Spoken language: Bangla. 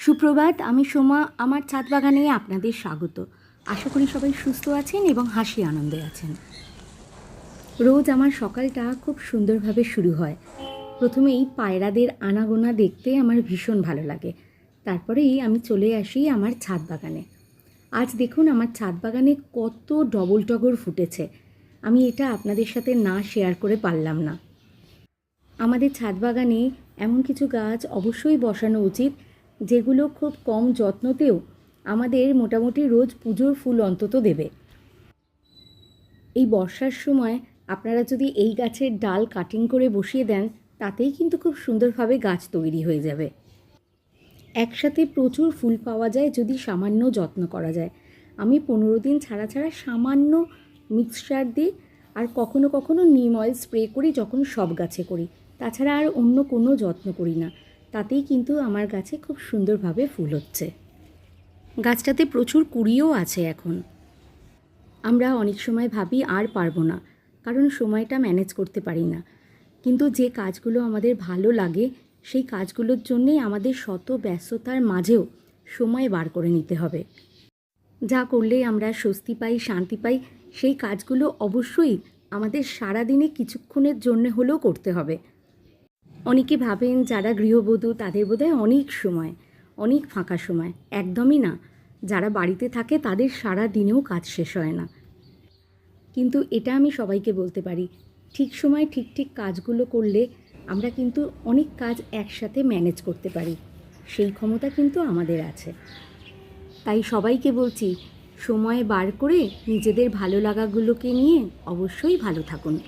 সুপ্রভাত, আমি সোমা, আমার ছাদ বাগানে আপনাদের স্বাগত। আশা করি সবাই সুস্থ আছেন এবং হাসি আনন্দে আছেন। রোজ আমার সকালটা খুব সুন্দরভাবে শুরু হয়। প্রথমেই পায়রাদের আনাগোনা দেখতে আমার ভীষণ ভালো লাগে। তারপরেই আমি চলে আসি আমার ছাদ বাগানে। আজ দেখুন আমার ছাদ বাগানে কত ডবল টগর ফুটেছে। আমি এটা আপনাদের সাথে না শেয়ার করে পারলাম না। আমাদের ছাদ বাগানে এমন কিছু গাছ অবশ্যই বসানো উচিত যেগুলো খুব কম যত্নতেও আমাদের মোটামুটি রোজ পুজোর ফুল অন্তত দেবে। এই বর্ষার সময় আপনারা যদি এই গাছের ডাল কাটিং করে বসিয়ে দেন, তাতেই কিন্তু খুব সুন্দরভাবে গাছ তৈরি হয়ে যাবে। একসাথে প্রচুর ফুল পাওয়া যায় যদি সামান্য যত্ন করা যায়। আমি পনেরো দিন ছাড়া ছাড়া সামান্য মিক্সচার দিই আর কখনো কখনো নিম অয়েল স্প্রে করি যখন সব গাছে করি। তাছাড়া আর অন্য কোনো যত্ন করি না। তাতেই কিন্তু আমার গাছে খুব সুন্দরভাবে ফুল হচ্ছে। গাছটাতে প্রচুর কুড়িও আছে এখন। আমরা অনেক সময় ভাবি আর পারব না, কারণ সময়টা ম্যানেজ করতে পারি না। কিন্তু যে কাজগুলো আমাদের ভালো লাগে, সেই কাজগুলোর জন্যেই আমাদের শত ব্যস্ততার মাঝেও সময় বার করে নিতে হবে। যা করলে আমরা স্বস্তি পাই, শান্তি পাই, সেই কাজগুলো অবশ্যই আমাদের সারাদিনে কিছুক্ষণের জন্য হলেও করতে হবে। অনেকে ভাবেন যারা গৃহবধূ তাদের বোধহয় অনেক সময়, অনেক ফাঁকা সময়। একদমই না। যারা বাড়িতে থাকে তাদের সারা দিনেও কাজ শেষ হয় না। কিন্তু এটা আমি সবাইকে বলতে পারি, ঠিক সময় ঠিক ঠিক কাজগুলো করলে আমরা কিন্তু অনেক কাজ একসাথে ম্যানেজ করতে পারি। সেই ক্ষমতা কিন্তু আমাদের আছে। তাই সবাইকে বলছি, সময় বার করে নিজেদের ভালো লাগাগুলোকে নিয়ে অবশ্যই ভালো থাকুন।